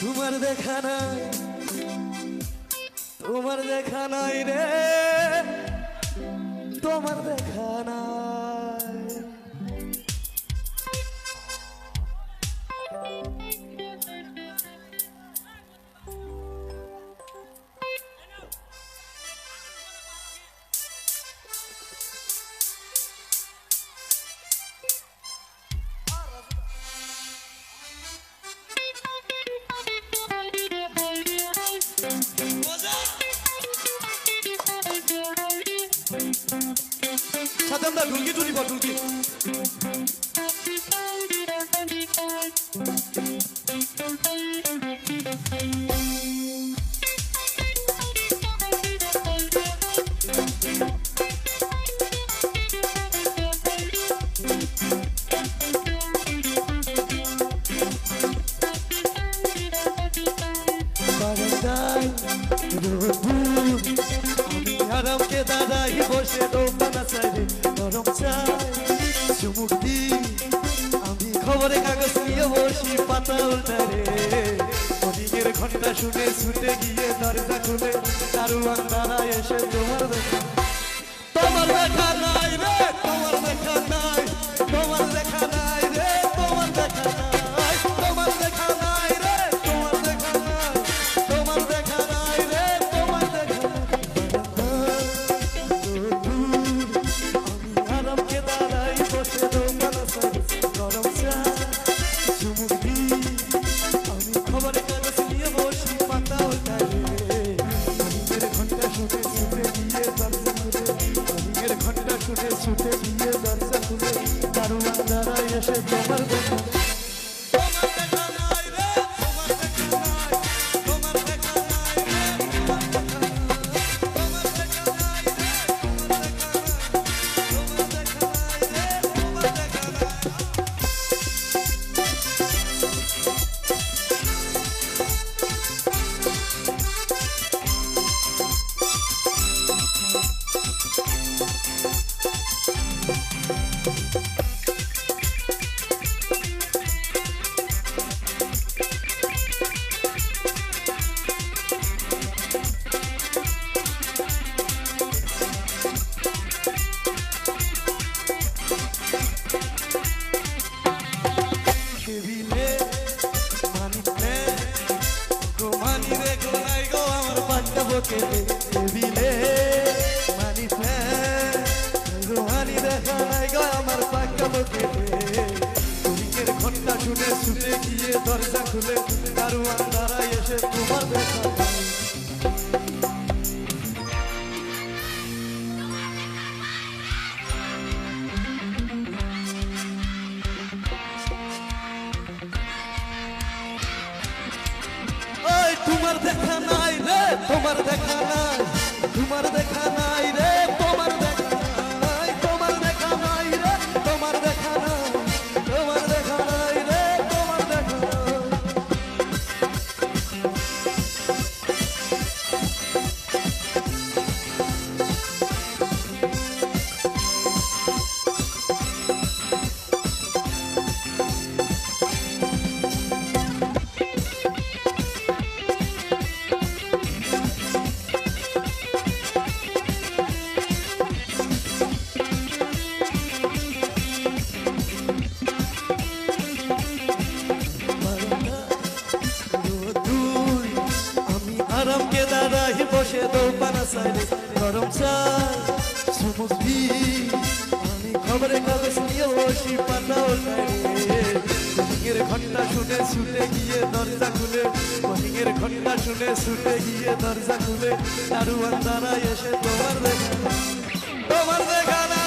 তোমার দেখা নাই তোমার দেখা নাই রে তোমার দেখা নাই। 자담 나 돌기 돌이봐 돌기. Valentine. আরামকে দাদাই বসে দোকানা সাইডে গরম চাই। চুমুক দি আমি খবরে কাগজ নিয়ে বসি পাতা উল্টারে মর্নিংয়ের ঘণ্টা শুনে ছুটে গিয়ে দরজা খুলে। দারুয়ান দাঁড়ায় এসে তোমার দেখা তোমার দেখা দারুণ দাঁড়ায় এসে গিয়ে দরজা খুলে, দারুয়ান দাঁড়ায় এসে তোমার দেখা তোমার দেখা নাই রে, তোমার দেখা নাই, তোমার দেখা নাই বসে দোকানা সাইডে গরম চাই চুমুক আমি খবরে কাগজ নিয়ে বসি পাতা ওঠাই ঘণ্টা শুনে ছুটে গিয়ে দরজা খুলে। মর্নিংয়ের ঘণ্টা শুনে ছুটে গিয়ে দরজা খুলে। দারুয়ান দাঁড়ায় এসে তোমার দেখা